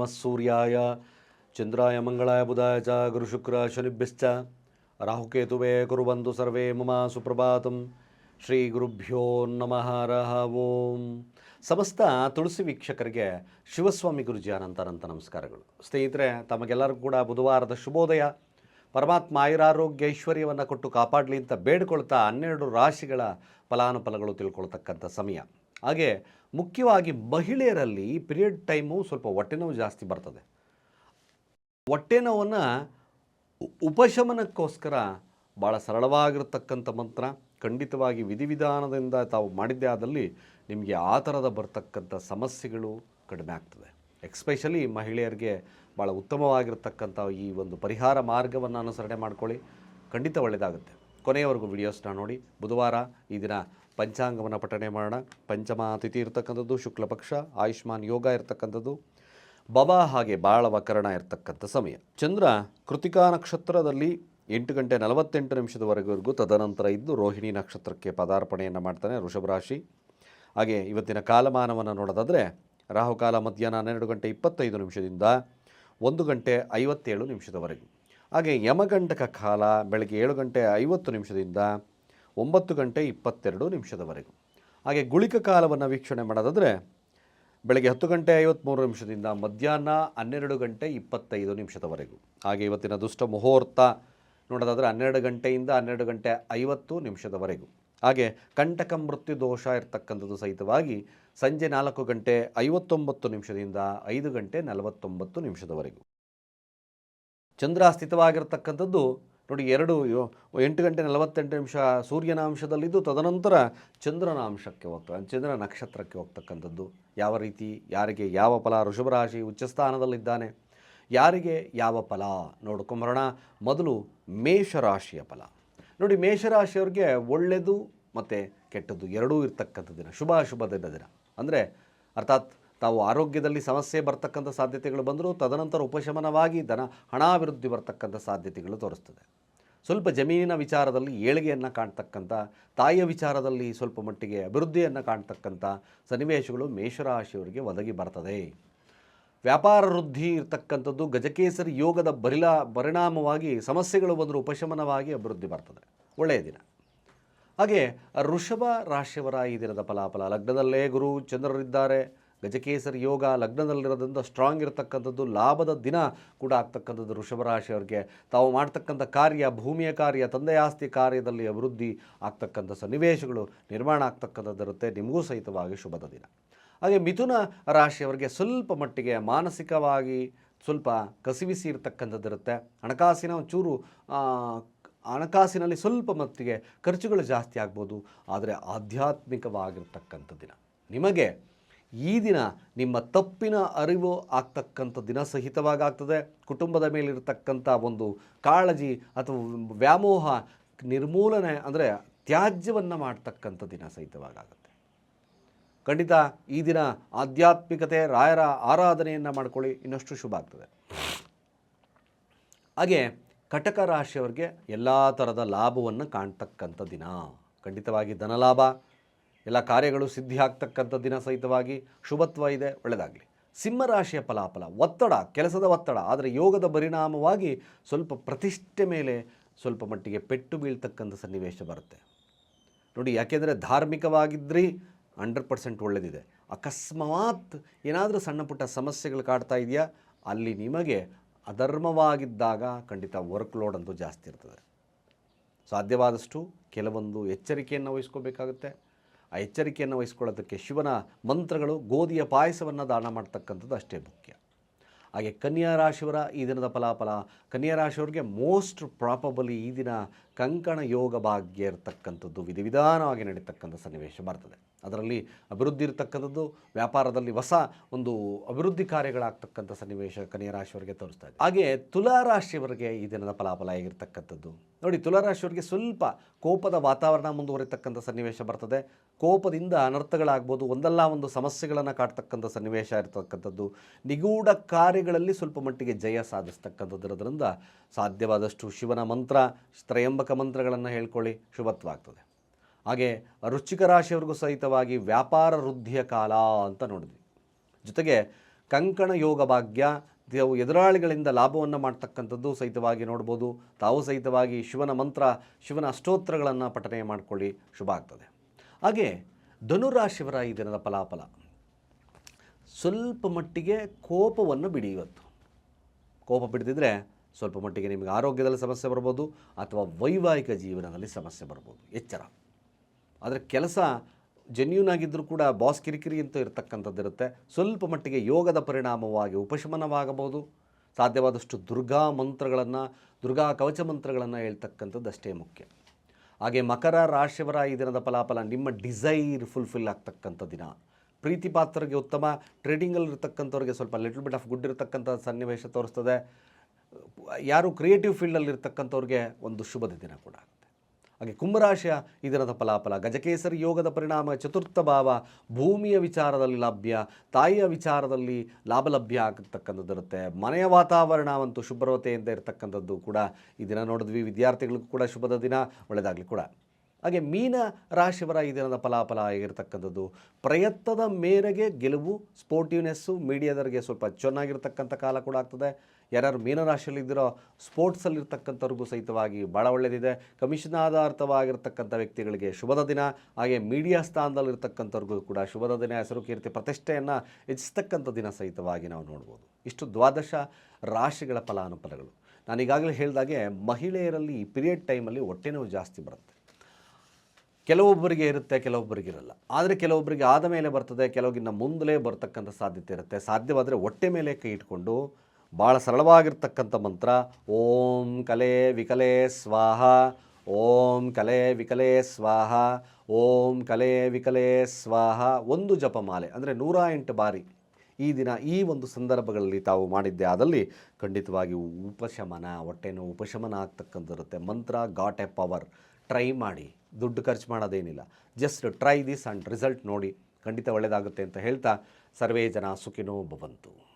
ನಮಃ ಸೂರ್ಯಾಯ ಚಂದ್ರಾಯ ಮಂಗಳಾಯ ಬುಧಾಯ ಚ ಗುರುಶುಕ್ರ ಶನಿಭ್ಯಶ್ಚ ರಾಹುಕೇತುವೇ ಕುರುಬಂದು ಸರ್ವೇ ಮಮ ಸುಪ್ರಭಾತಂ ಶ್ರೀ ಗುರುಭ್ಯೋ ನಮಃ ರಹ ಓಂ ಸಮಸ್ತ ತುಳಸಿ ವೀಕ್ಷಕರಿಗೆ ಶಿವಸ್ವಾಮಿ ಗುರುಜಿ ಅನಂತ ನಮಸ್ಕಾರಗಳು. ಸ್ನೇಹಿತರೆ, ತಮಗೆಲ್ಲರಿಗೂ ಕೂಡ ಬುಧವಾರದ ಶುಭೋದಯ. ಪರಮಾತ್ಮ ಆಯುರಾರೋಗ್ಯ ಐಶ್ವರ್ಯವನ್ನು ಕೊಟ್ಟು ಕಾಪಾಡಲಿ ಅಂತ ಬೇಡ್ಕೊಳ್ತಾ ಹನ್ನೆರಡು ರಾಶಿಗಳ ಫಲಾನುಫಲಗಳು ತಿಳ್ಕೊಳ್ತಕ್ಕಂಥ ಸಮಯ. ಹಾಗೆ ಮುಖ್ಯವಾಗಿ ಮಹಿಳೆಯರಲ್ಲಿ ಈ ಪೀರಿಯಡ್ ಟೈಮು ಸ್ವಲ್ಪ ಹೊಟ್ಟೆ ನೋವು ಜಾಸ್ತಿ ಬರ್ತದೆ. ಹೊಟ್ಟೆ ನೋವನ್ನು ಉಪಶಮನಕ್ಕೋಸ್ಕರ ಭಾಳ ಸರಳವಾಗಿರ್ತಕ್ಕಂಥ ಮಂತ್ರ, ಖಂಡಿತವಾಗಿ ವಿಧಿವಿಧಾನದಿಂದ ತಾವು ಮಾಡಿದ್ದೇ ಆದಲ್ಲಿ ನಿಮಗೆ ಆ ಥರದ ಬರ್ತಕ್ಕಂಥ ಸಮಸ್ಯೆಗಳು ಕಡಿಮೆ ಆಗ್ತದೆ. ಎಕ್ಸ್ಪೆಷಲಿ ಮಹಿಳೆಯರಿಗೆ ಭಾಳ ಉತ್ತಮವಾಗಿರ್ತಕ್ಕಂಥ ಈ ಒಂದು ಪರಿಹಾರ ಮಾರ್ಗವನ್ನು ಅನುಸರಣೆ ಮಾಡ್ಕೊಳ್ಳಿ. ಖಂಡಿತ ಒಳ್ಳೆಯದಾಗುತ್ತೆ ಕೊನೆಯವರೆಗೂ ವಿಡಿಯೋಸ್ನ ನೋಡಿ. ಬುಧವಾರ ಈ ದಿನ ಪಂಚಾಂಗವನ್ನು ಪಠಣೆ ಮಾಡೋಣ. ಪಂಚಮ ತಿಥಿ ಇರತಕ್ಕಂಥದ್ದು ಶುಕ್ಲ ಪಕ್ಷ ಆಯುಷ್ಮಾನ್ ಯೋಗ ಇರತಕ್ಕಂಥದ್ದು ಬಾಬಾ ಹಾಗೆ ಬಾಳ ವಕರಣ ಇರತಕ್ಕಂಥ ಸಮಯ. ಚಂದ್ರ ಕೃತಿಕಾ ನಕ್ಷತ್ರದಲ್ಲಿ ಎಂಟು ಗಂಟೆ ನಲವತ್ತೆಂಟು ನಿಮಿಷದವರೆಗೂ ತದನಂತರ ಇದ್ದು ರೋಹಿಣಿ ನಕ್ಷತ್ರಕ್ಕೆ ಪದಾರ್ಪಣೆಯನ್ನು ಮಾಡ್ತಾನೆ ವೃಷಭ ರಾಶಿ. ಹಾಗೆ ಇವತ್ತಿನ ಕಾಲಮಾನವನ್ನು ನೋಡೋದಾದರೆ, ರಾಹುಕಾಲ ಮಧ್ಯಾಹ್ನ ಹನ್ನೆರಡು ಗಂಟೆ ಇಪ್ಪತ್ತೈದು ನಿಮಿಷದಿಂದ ಒಂದು ಗಂಟೆ ಐವತ್ತೇಳು ನಿಮಿಷದವರೆಗೂ. ಹಾಗೆ ಯಮಗಂಟಕ ಕಾಲ ಬೆಳಗ್ಗೆ ಏಳು ಗಂಟೆ ಐವತ್ತು ನಿಮಿಷದಿಂದ ಒಂಬತ್ತು ಗಂಟೆ ಇಪ್ಪತ್ತೆರಡು ನಿಮಿಷದವರೆಗೂ. ಹಾಗೆ ಗುಳಿಕ ಕಾಲವನ್ನು ವೀಕ್ಷಣೆ ಮಾಡೋದಾದರೆ, ಬೆಳಗ್ಗೆ ಹತ್ತು ಗಂಟೆ ಐವತ್ತ್ಮೂರು ನಿಮಿಷದಿಂದ ಮಧ್ಯಾಹ್ನ ಹನ್ನೆರಡು ಗಂಟೆ ಇಪ್ಪತ್ತೈದು ನಿಮಿಷದವರೆಗೂ. ಹಾಗೆ ಇವತ್ತಿನ ದುಷ್ಟ ಮುಹೂರ್ತ ನೋಡೋದಾದರೆ ಹನ್ನೆರಡು ಗಂಟೆಯಿಂದ ಹನ್ನೆರಡು ಗಂಟೆ ಐವತ್ತು ನಿಮಿಷದವರೆಗೂ. ಹಾಗೆ ಕಂಟಕ ಮೃತ್ಯು ದೋಷ ಇರತಕ್ಕಂಥದ್ದು ಸಹಿತವಾಗಿ ಸಂಜೆ ನಾಲ್ಕು ಗಂಟೆ ಐವತ್ತೊಂಬತ್ತು ನಿಮಿಷದಿಂದ ಐದು ಗಂಟೆ ನಲವತ್ತೊಂಬತ್ತು ನಿಮಿಷದವರೆಗೂ. ಚಂದ್ರ ಸ್ಥಿತವಾಗಿರ್ತಕ್ಕಂಥದ್ದು ನೋಡಿ ಎರಡು ಎಂಟು ಗಂಟೆ ನಲವತ್ತೆಂಟು ನಿಮಿಷ ಸೂರ್ಯನ ಅಂಶದಲ್ಲಿದ್ದು ತದನಂತರ ಚಂದ್ರನ ಅಂಶಕ್ಕೆ ಹೋಗ್ತದೆ ಚಂದ್ರ ನಕ್ಷತ್ರಕ್ಕೆ ಹೋಗ್ತಕ್ಕಂಥದ್ದು. ಯಾವ ರೀತಿ? ಯಾರಿಗೆ ಯಾವ ಫಲ? ಋಷಭರಾಶಿ ಉಚ್ಚಸ್ಥಾನದಲ್ಲಿದ್ದಾನೆ. ಯಾರಿಗೆ ಯಾವ ಫಲ? ನೋಡ್ಕೊಂಬರೋಣ. ಮೊದಲು ಮೇಷರಾಶಿಯ ಫಲ. ನೋಡಿ, ಮೇಷರಾಶಿಯವ್ರಿಗೆ ಒಳ್ಳೆಯದು ಮತ್ತು ಕೆಟ್ಟದ್ದು ಎರಡೂ ಇರ್ತಕ್ಕಂಥ ದಿನ, ಶುಭ ಅಶುಭ ದಿನ. ದಿನ ಅಂದರೆ ಅರ್ಥಾತ್ ತಾವು ಆರೋಗ್ಯದಲ್ಲಿ ಸಮಸ್ಯೆ ಬರ್ತಕ್ಕಂಥ ಸಾಧ್ಯತೆಗಳು ಬಂದರೂ ತದನಂತರ ಉಪಶಮನವಾಗಿ ಧನ ಹಣಾಭಿವೃದ್ಧಿ ಬರ್ತಕ್ಕಂಥ ಸಾಧ್ಯತೆಗಳು ತೋರಿಸ್ತದೆ. ಸ್ವಲ್ಪ ಜಮೀನಿನ ವಿಚಾರದಲ್ಲಿ ಏಳಿಗೆಯನ್ನು ಕಾಣ್ತಕ್ಕಂಥ, ತಾಯಿಯ ವಿಚಾರದಲ್ಲಿ ಸ್ವಲ್ಪ ಮಟ್ಟಿಗೆ ಅಭಿವೃದ್ಧಿಯನ್ನು ಕಾಣ್ತಕ್ಕಂಥ ಸನ್ನಿವೇಶಗಳು ಮೇಷರಾಶಿಯವರಿಗೆ ಒದಗಿ ಬರ್ತದೆ. ವ್ಯಾಪಾರ ವೃದ್ಧಿ ಇರ್ತಕ್ಕಂಥದ್ದು ಗಜಕೇಸರಿ ಯೋಗದ ಬರಿಲ, ಪರಿಣಾಮವಾಗಿ ಸಮಸ್ಯೆಗಳು ಬಂದರೂ ಉಪಶಮನವಾಗಿ ಅಭಿವೃದ್ಧಿ ಬರ್ತದೆ. ಒಳ್ಳೆಯ ದಿನ. ಹಾಗೆ ಋಷಭ ರಾಶಿಯವರ ಈ ದಿನದ ಫಲಾಫಲ, ಲಗ್ನದಲ್ಲೇ ಗುರು ಚಂದ್ರರಿದ್ದಾರೆ. ಗಜಕೇಸರಿ ಯೋಗ ಲಗ್ನದಲ್ಲಿರೋದ್ರಿಂದ ಸ್ಟ್ರಾಂಗ್ ಇರತಕ್ಕಂಥದ್ದು ಲಾಭದ ದಿನ ಕೂಡ ಆಗ್ತಕ್ಕಂಥದ್ದು ವೃಷಭ ರಾಶಿಯವರಿಗೆ ತಾವು ಮಾಡ್ತಕ್ಕಂಥ ಕಾರ್ಯ, ಭೂಮಿಯ ಕಾರ್ಯ, ತಂದೆ ಆಸ್ತಿ ಕಾರ್ಯದಲ್ಲಿ ಅಭಿವೃದ್ಧಿ ಆಗ್ತಕ್ಕಂಥ ಸನ್ನಿವೇಶಗಳು ನಿರ್ಮಾಣ ಆಗ್ತಕ್ಕಂಥದ್ದಿರುತ್ತೆ. ನಿಮಗೂ ಸಹಿತವಾಗಿ ಶುಭದ ದಿನ. ಹಾಗೆ ಮಿಥುನ ರಾಶಿಯವರಿಗೆ ಸ್ವಲ್ಪ ಮಟ್ಟಿಗೆ ಮಾನಸಿಕವಾಗಿ ಸ್ವಲ್ಪ ಕಸಿವಿಸಿ ಇರತಕ್ಕಂಥದ್ದಿರುತ್ತೆ. ಹಣಕಾಸಿನ ಒಂಚೂರು ಹಣಕಾಸಿನಲ್ಲಿ ಸ್ವಲ್ಪ ಮಟ್ಟಿಗೆ ಖರ್ಚುಗಳು ಜಾಸ್ತಿ ಆಗ್ಬೋದು. ಆದರೆ ಆಧ್ಯಾತ್ಮಿಕವಾಗಿರ್ತಕ್ಕಂಥ ದಿನ. ನಿಮಗೆ ಈ ದಿನ ನಿಮ್ಮ ತಪ್ಪಿನ ಅರಿವು ಆಗ್ತಕ್ಕಂಥ ದಿನ ಸಹಿತವಾಗ್ತದೆ. ಆಗ್ತದೆ ಕುಟುಂಬದ ಮೇಲಿರ್ತಕ್ಕಂಥ ಒಂದು ಕಾಳಜಿ ಅಥವಾ ವ್ಯಾಮೋಹ ನಿರ್ಮೂಲನೆ ಅಂದರೆ ತ್ಯಾಜ್ಯವನ್ನು ಮಾಡ್ತಕ್ಕಂಥ ದಿನ ಸಹಿತವಾಗುತ್ತೆ. ಖಂಡಿತ ಈ ದಿನ ಆಧ್ಯಾತ್ಮಿಕತೆ, ರಾಯರ ಆರಾಧನೆಯನ್ನು ಮಾಡ್ಕೊಳ್ಳಿ. ಇನ್ನಷ್ಟು ಶುಭ ಆಗ್ತದೆ. ಹಾಗೆ ಕಟಕ ರಾಶಿಯವರಿಗೆ ಎಲ್ಲ ಥರದ ಲಾಭವನ್ನು ಕಾಣ್ತಕ್ಕಂಥ ದಿನ. ಖಂಡಿತವಾಗಿ ಧನಲಾಭ. ಎಲ್ಲ ಕಾರ್ಯಗಳು ಸಿದ್ಧಿ ಆಗ್ತಕ್ಕಂಥ ದಿನ ಸಹಿತವಾಗಿ ಶುಭತ್ವ ಇದೆ ಒಳ್ಳೆಯದಾಗಲಿ ಸಿಂಹರಾಶಿಯ ಫಲಾಫಲ, ಒತ್ತಡ, ಕೆಲಸದ ಒತ್ತಡ, ಆದರೆ ಯೋಗದ ಪರಿಣಾಮವಾಗಿ ಸ್ವಲ್ಪ ಪ್ರತಿಷ್ಠೆ ಮೇಲೆ ಸ್ವಲ್ಪ ಮಟ್ಟಿಗೆ ಪೆಟ್ಟು ಬೀಳ್ತಕ್ಕಂಥ ಸನ್ನಿವೇಶ ಬರುತ್ತೆ. ನೋಡಿ, ಯಾಕೆಂದರೆ ಧಾರ್ಮಿಕವಾಗಿದ್ದರೆ ಹಂಡ್ರೆಡ್ ಪರ್ಸೆಂಟ್ ಒಳ್ಳೆಯದಿದೆ ಅಕಸ್ಮಾತ್ ಏನಾದರೂ ಸಣ್ಣ ಪುಟ್ಟ ಸಮಸ್ಯೆಗಳು ಕಾಡ್ತಾ ಇದೆಯಾ? ಅಲ್ಲಿ ನಿಮಗೆ ಅಧರ್ಮವಾಗಿದ್ದಾಗ ಖಂಡಿತ ವರ್ಕ್ ಲೋಡ್ ಅಂತೂ ಜಾಸ್ತಿ ಇರ್ತದೆ. ಸಾಧ್ಯವಾದಷ್ಟು ಕೆಲವೊಂದು ಎಚ್ಚರಿಕೆಯನ್ನು ವಹಿಸ್ಕೋಬೇಕಾಗುತ್ತೆ. ಆ ಎಚ್ಚರಿಕೆಯನ್ನು ವಹಿಸ್ಕೊಳ್ಳೋದಕ್ಕೆ ಶಿವನ ಮಂತ್ರಗಳು, ಗೋಧಿಯ ಪಾಯಸವನ್ನು ದಾನ ಮಾಡ್ತಕ್ಕಂಥದ್ದು ಅಷ್ಟೇ ಮುಖ್ಯ. ಹಾಗೆ ಕನ್ಯಾ ರಾಶಿಯವರ ಈ ದಿನದ ಫಲಾಫಲ, ಕನ್ಯಾ ರಾಶಿಯವರಿಗೆ ಮೋಸ್ಟ್ ಪ್ರಾಪಬಲಿ ಈ ದಿನ ಕಂಕಣ ಯೋಗ ಭಾಗ್ಯ ಇರತಕ್ಕಂಥದ್ದು, ವಿಧಿವಿಧಾನವಾಗಿ ನಡೀತಕ್ಕಂಥ ಸನ್ನಿವೇಶ ಬರ್ತದೆ. ಅದರಲ್ಲಿ ಅಭಿವೃದ್ಧಿ ಇರತಕ್ಕಂಥದ್ದು, ವ್ಯಾಪಾರದಲ್ಲಿ ಹೊಸ ಒಂದು ಅಭಿವೃದ್ಧಿ ಕಾರ್ಯಗಳಾಗ್ತಕ್ಕಂಥ ಸನ್ನಿವೇಶ ಕನ್ಯಾ ರಾಶಿಯವರಿಗೆ ತೋರಿಸ್ತಾ ಇದೆ. ಹಾಗೆ ತುಲಾರಾಶಿಯವರಿಗೆ ಈ ದಿನದ ಫಲಾಫಲ ಆಗಿರ್ತಕ್ಕಂಥದ್ದು ನೋಡಿ, ತುಲಾರಾಶಿಯವರಿಗೆ ಸ್ವಲ್ಪ ಕೋಪದ ವಾತಾವರಣ ಮುಂದುವರಿತಕ್ಕಂಥ ಸನ್ನಿವೇಶ ಬರ್ತದೆ. ಕೋಪದಿಂದ ಅನರ್ಥಗಳಾಗ್ಬೋದು, ಒಂದಲ್ಲ ಒಂದು ಸಮಸ್ಯೆಗಳನ್ನು ಕಾಡ್ತಕ್ಕಂಥ ಸನ್ನಿವೇಶ ಇರತಕ್ಕಂಥದ್ದು. ನಿಗೂಢ ಕಾರ್ಯಗಳಲ್ಲಿ ಸ್ವಲ್ಪ ಮಟ್ಟಿಗೆ ಜಯ ಸಾಧಿಸ್ತಕ್ಕಂಥದ್ದಿರೋದ್ರಿಂದ ಸಾಧ್ಯವಾದಷ್ಟು ಶಿವನ ಮಂತ್ರ, ತ್ರಯಂಬಕ ಮಂತ್ರಗಳನ್ನು ಹೇಳ್ಕೊಳ್ಳಿ ಶುಭತ್ವಾಗ್ತದೆ ಹಾಗೆ ವೃಶ್ಚಿಕ ರಾಶಿಯವರಿಗೂ ಸಹಿತವಾಗಿ ವ್ಯಾಪಾರ ವೃದ್ಧಿಯ ಕಾಲ ಅಂತ ನೋಡಿದ್ವಿ. ಜೊತೆಗೆ ಕಂಕಣ ಯೋಗ ಭಾಗ್ಯ ತಾವು ಎದುರಾಳಿಗಳಿಂದ ಲಾಭವನ್ನು ಮಾಡ್ತಕ್ಕಂಥದ್ದು ಸಹಿತವಾಗಿ ನೋಡ್ಬೋದು. ತಾವು ಸಹಿತವಾಗಿ ಶಿವನ ಮಂತ್ರ, ಶಿವನ ಅಷ್ಟೋತ್ತರಗಳನ್ನು ಪಠನೆ ಮಾಡಿಕೊಳ್ಳಿ, ಶುಭ ಆಗ್ತದೆ. ಹಾಗೆ ಧನುರಾಶಿಯವರ ಈ ದಿನದ ಫಲಾಫಲ. ಸ್ವಲ್ಪ ಮಟ್ಟಿಗೆ ಕೋಪವನ್ನು ಬಿಡಿ ಇವತ್ತು. ಕೋಪ ಬಿಡದಿದ್ದರೆ ಸ್ವಲ್ಪ ಮಟ್ಟಿಗೆ ನಿಮಗೆ ಆರೋಗ್ಯದಲ್ಲಿ ಸಮಸ್ಯೆ ಬರ್ಬೋದು ಅಥವಾ ವೈವಾಹಿಕ ಜೀವನದಲ್ಲಿ ಸಮಸ್ಯೆ ಬರ್ಬೋದು. ಎಚ್ಚರ. ಆದರೆ ಕೆಲಸ ಜೆನ್ಯೂನ್ ಆಗಿದ್ದರೂ ಕೂಡ ಬಾಸ್ ಕಿರಿಕಿರಿ ಅಂತ ಇರತಕ್ಕಂಥದ್ದು ಇರುತ್ತೆ. ಸ್ವಲ್ಪ ಮಟ್ಟಿಗೆ ಯೋಗದ ಪರಿಣಾಮವಾಗಿ ಉಪಶಮನವಾಗಬಹುದು. ಸಾಧ್ಯವಾದಷ್ಟು ದುರ್ಗಾ ಮಂತ್ರಗಳನ್ನು, ದುರ್ಗಾ ಕವಚ ಮಂತ್ರಗಳನ್ನು ಹೇಳ್ತಕ್ಕಂಥದ್ದು ಅಷ್ಟೇ ಮುಖ್ಯ. ಹಾಗೆ ಮಕರ ರಾಶಿವರ ಈ ದಿನದ ಫಲಾಫಲ ನಿಮ್ಮ ಡಿಸೈರ್ ಫುಲ್ಫಿಲ್ ಆಗ್ತಕ್ಕಂಥ ದಿನ. ಪ್ರೀತಿ ಪಾತ್ರರಿಗೆ ಉತ್ತಮ ಟ್ರೇಡಿಂಗಲ್ಲಿ ಇರ್ತಕ್ಕಂಥವ್ರಿಗೆ ಸ್ವಲ್ಪ ಲಿಟಲ್ ಬಿಟ್ ಆಫ್ ಗುಡ್ ಇರತಕ್ಕಂಥ ಸನ್ನಿವೇಶ ತೋರಿಸ್ತದೆ. ಯಾರು ಕ್ರಿಯೇಟಿವ್ ಫೀಲ್ಡಲ್ಲಿ ಇರ್ತಕ್ಕಂಥವ್ರಿಗೆ ಒಂದು ಶುಭದ ದಿನ ಕೂಡ. ಹಾಗೆ ಕುಂಭರಾಶಿಯ ಇದರದ ಫಲಾಫಲ, ಗಜಕೇಸರಿ ಯೋಗದ ಪರಿಣಾಮ, ಚತುರ್ಥ ಭಾವ, ಭೂಮಿಯ ವಿಚಾರದಲ್ಲಿ ಲಭ್ಯ, ತಾಯಿಯ ವಿಚಾರದಲ್ಲಿ ಲಾಭ ಲಭ್ಯ ಆಗತಕ್ಕಂಥದ್ದು ಇರುತ್ತೆ. ಮನೆಯ ವಾತಾವರಣ ಅಂತೂ ಶುಭ್ರವತೆಯಿಂದ ಇರತಕ್ಕಂಥದ್ದು ಕೂಡ ಈ ದಿನ ನೋಡಿದ್ವಿ. ವಿದ್ಯಾರ್ಥಿಗಳಿಗೂ ಕೂಡ ಶುಭದ ದಿನ ಒಳ್ಳೆಯದಾಗಲಿ ಕೂಡ. ಹಾಗೆ ಮೀನ ರಾಶಿಯವರ ಈ ದಿನದ ಫಲಾಫಲ ಆಗಿರ್ತಕ್ಕಂಥದ್ದು. ಪ್ರಯತ್ನದ ಮೇರೆಗೆ ಗೆಲುವು, ಸ್ಪೋರ್ಟಿವ್ನೆಸ್ಸು, ಮೀಡಿಯಾದವರಿಗೆ ಸ್ವಲ್ಪ ಚೆನ್ನಾಗಿರ್ತಕ್ಕಂಥ ಕಾಲ ಕೂಡ ಆಗ್ತದೆ. ಯಾರ್ಯಾರು ಮೀನರಾಶಿಯಲ್ಲಿದ್ದಿರೋ ಸ್ಪೋರ್ಟ್ಸಲ್ಲಿರ್ತಕ್ಕಂಥವ್ರಿಗೂ ಸಹಿತವಾಗಿ ಭಾಳ ಒಳ್ಳೆಯದಿದೆ ಕಮಿಷನ್ ಆಧಾರಿತವಾಗಿರ್ತಕ್ಕಂಥ ವ್ಯಕ್ತಿಗಳಿಗೆ ಶುಭದ ದಿನ. ಹಾಗೆ ಮೀಡಿಯಾ ಸ್ಥಾನದಲ್ಲಿರ್ತಕ್ಕಂಥವ್ರಿಗೂ ಕೂಡ ಶುಭದ ದಿನ. ಹೆಸರು ಕೀರ್ತಿ ಪ್ರತಿಷ್ಠೆಯನ್ನು ಹೆಚ್ಚಿಸ್ತಕ್ಕಂಥ ದಿನ ಸಹಿತವಾಗಿ ನಾವು ನೋಡ್ಬೋದು. ಇಷ್ಟು ದ್ವಾದಶ ರಾಶಿಗಳ ಫಲಾನುಫಲಗಳು. ನಾನು ಈಗಾಗಲೇ ಹೇಳಿದಾಗೆ ಮಹಿಳೆಯರಲ್ಲಿ ಈ ಪಿರಿಯಡ್ ಟೈಮಲ್ಲಿ ಹೊಟ್ಟೆ ನೋವು ಜಾಸ್ತಿ ಬರುತ್ತೆ. ಕೆಲವೊಬ್ಬರಿಗೆ ಇರುತ್ತೆ, ಕೆಲವೊಬ್ಬರಿಗೆ ಇರಲ್ಲ. ಆದರೆ ಕೆಲವೊಬ್ಬರಿಗೆ ಆದ ಮೇಲೆ ಬರ್ತದೆ ಕೆಲವೊಗಿನ್ನ ಮುಂದಲೇ ಬರ್ತಕ್ಕಂಥ ಸಾಧ್ಯತೆ ಇರುತ್ತೆ. ಸಾಧ್ಯವಾದರೆ ಹೊಟ್ಟೆ ಮೇಲೆ ಕೈ ಇಟ್ಕೊಂಡು ಭಾಳ ಸರಳವಾಗಿರ್ತಕ್ಕಂಥ ಮಂತ್ರ, ಓಂ ಕಲೆ ವಿಕಲೆ ಸ್ವಾಹ, ಓಂ ಕಲೆ ವಿಕಲೆ ಸ್ವಾಹ, ಓಂ ಕಲೆ ವಿಕಲೆ ಸ್ವಾಹ, ಒಂದು ಜಪಮಾಲೆ ಅಂದರೆ ನೂರ ಎಂಟು ಬಾರಿ ಈ ದಿನ ಈ ಒಂದು ಸಂದರ್ಭಗಳಲ್ಲಿ ತಾವು ಮಾಡಿದ್ದೆ. ಆದಲ್ಲಿ ಖಂಡಿತವಾಗಿ ಉಪಶಮನ ಹೊಟ್ಟೆನೋ ಉಪಶಮನ ಉಪಶಮನ ಆಗ್ತಕ್ಕಂಥರುತ್ತೆ ಮಂತ್ರ ಗಾಟ್ ಎ ಪವರ್. ಟ್ರೈ ಮಾಡಿ. ದುಡ್ಡು ಖರ್ಚು ಮಾಡೋದೇನಿಲ್ಲ. Just try this and result ನೋಡಿ. ಖಂಡಿತ ಒಳ್ಳೆಯದಾಗುತ್ತೆ ಅಂತ ಹೇಳ್ತಾ ಸರ್ವೇ ಜನ ಸುಖಿನೋ ಭವಂತು.